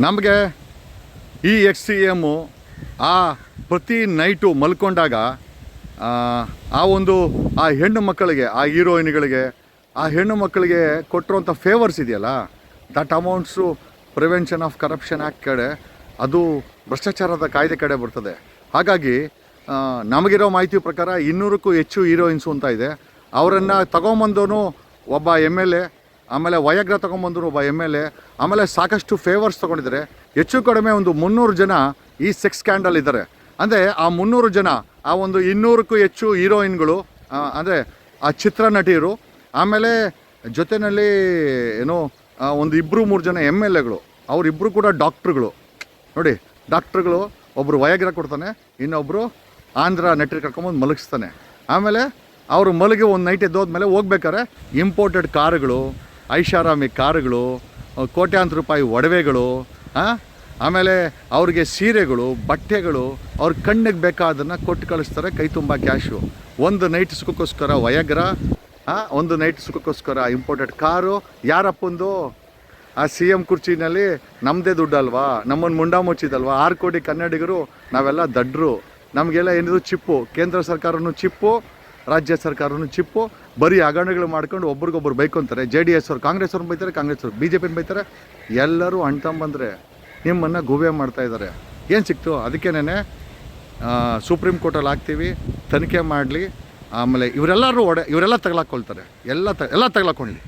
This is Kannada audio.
ನಮಗೆ ಈ ಎಕ್ಸ್ ಸಿ ಎಮ್ಮು ಆ ಪ್ರತಿ ನೈಟು ಮಲ್ಕೊಂಡಾಗ ಆ, ಒಂದು ಆ ಹೆಣ್ಣು ಮಕ್ಕಳಿಗೆ ಆ ಹೀರೋಯಿನ್ಗಳಿಗೆ ಆ ಹೆಣ್ಣು ಮಕ್ಕಳಿಗೆ ಕೊಟ್ಟಿರುವಂಥ ಫೇವರ್ಸ್ ಇದೆಯಲ್ಲ that amounts prevention of corruption act ಕಡೆ ಅದು ಭ್ರಷ್ಟಾಚಾರದ ಕಾಯ್ದೆ ಕಡೆ ಬರ್ತದೆ. ಹಾಗಾಗಿ ನಮಗಿರೋ ಮಾಹಿತಿ ಪ್ರಕಾರ ಇನ್ನೂರಕ್ಕೂ ಹೆಚ್ಚು ಹೀರೋಯಿನ್ಸು ಅಂತ ಇದೆ. ಅವರನ್ನು ತಗೊಂಬಂದವನು ಒಬ್ಬ ಎಂ ಎಲ್ ಎ ಆಮೇಲೆ ವಯಗ್ರ ತೊಗೊಂಬಂದರು ಒಬ್ಬ ಎಂ ಎಲ್ ಎ ಆಮೇಲೆ ಸಾಕಷ್ಟು ಫೇವರ್ಸ್ ತೊಗೊಂಡಿದ್ದಾರೆ. ಹೆಚ್ಚು ಕಡಿಮೆ ಒಂದು ಮುನ್ನೂರು ಜನ ಈ ಸೆಕ್ಸ್ ಸ್ಕ್ಯಾಂಡಲ್ ಇದ್ದಾರೆ. ಅಂದರೆ ಆ ಮುನ್ನೂರು ಜನ, ಆ ಒಂದು ಇನ್ನೂರಕ್ಕೂ ಹೆಚ್ಚು ಹೀರೋಯಿನ್ಗಳು ಅಂದರೆ ಆ ಚಿತ್ರ ನಟಿಯರು ಆಮೇಲೆ ಜೊತೆಯಲ್ಲಿ ಏನೋ ಒಂದು ಇಬ್ಬರು ಮೂರು ಜನ ಎಂ ಎಲ್ ಎಗಳು ಅವರಿಬ್ಬರು ಕೂಡ ಡಾಕ್ಟ್ರುಗಳು ನೋಡಿ ಡಾಕ್ಟ್ರುಗಳು ಒಬ್ಬರು ವಯಗ್ರ ಕೊಡ್ತಾನೆ ಇನ್ನೊಬ್ಬರು ಆಂಧ್ರ ನಟರು ಕರ್ಕೊಂಬಂದು ಮಲಗಿಸ್ತಾನೆ. ಆಮೇಲೆ ಅವರು ಮಲಗಿ ಒಂದು ನೈಟ್ ಎದ್ದೋದ್ಮೇಲೆ ಹೋಗ್ಬೇಕಾರೆ ಇಂಪೋರ್ಟೆಡ್ ಕಾರುಗಳು ಐಷಾರಾಮಿ ಕಾರುಗಳು ಕೋಟ್ಯಾಂತರ ರೂಪಾಯಿ ಒಡವೆಗಳು? ಆಮೇಲೆ ಅವ್ರಿಗೆ ಸೀರೆಗಳು, ಬಟ್ಟೆಗಳು, ಅವ್ರ ಕಣ್ಣಿಗೆ ಬೇಕಾದನ್ನು ಕೊಟ್ಟು ಕಳಿಸ್ತಾರೆ ಕೈ ತುಂಬ ಕ್ಯಾಶು. ಒಂದು ನೈಟ್ ಸುಖಕ್ಕೋಸ್ಕರ ವಯಗ್ರ ಒಂದು ನೈಟ್ ಸುಖಕ್ಕೋಸ್ಕರ ಇಂಪೋರ್ಟೆಡ್ ಕಾರು, ಯಾರಪ್ಪಂದು? ಆ ಸಿ ಎಂ ಕುರ್ಚಿನಲ್ಲಿ ನಮ್ಮದೇ ದುಡ್ಡಲ್ವಾ? ನಮ್ಮನ್ನು ಮುಂಡ ಮುಚ್ಚಿದಲ್ವಾ? ಆರು ಕೋಟಿ ಕನ್ನಡಿಗರು, ನಾವೆಲ್ಲ ದಡ್ರು. ನಮಗೆಲ್ಲ ಏನಿದು ಚಿಪ್ಪು? ಕೇಂದ್ರ ಸರ್ಕಾರನೂ ಚಿಪ್ಪು. ರಾಜ್ಯ ಸರ್ಕಾರನೂ ಚಿಪ್ಪು, ಬರೀ ಹಗರಣಗಳು ಮಾಡ್ಕೊಂಡು ಒಬ್ರಿಗೊಬ್ರು ಬೈಕೊಂತಾರೆ. ಜೆ ಡಿ ಎಸ್ ಅವ್ರು, ಕಾಂಗ್ರೆಸ್ ಅವ್ರನ್ನ ಬೈತಾರೆ, ಕಾಂಗ್ರೆಸ್ ಅವ್ರು ಬಿ ಜೆ ಪಿನ ಬೈತಾರೆ. ಎಲ್ಲರೂ ಅಣ್ತಂಬಂದರೆ ನಿಮ್ಮನ್ನು ಮಾಡ್ತಾ ಇದ್ದಾರೆ. ಏನು ಸಿಕ್ತು? ಅದಕ್ಕೇನೆ ಸುಪ್ರೀಂ ಕೋರ್ಟಲ್ಲಿ ಹಾಕ್ತೀವಿ, ತನಿಖೆ ಮಾಡಲಿ, ಆಮೇಲೆ ಇವರೆಲ್ಲರೂ ಒಡೆ, ಇವರೆಲ್ಲ ತಗಲಾಕೊಳ್ತಾರೆ. ಎಲ್ಲ ತ, ಎಲ್ಲ ತಗಲಾಕೊಳ್ಳಿ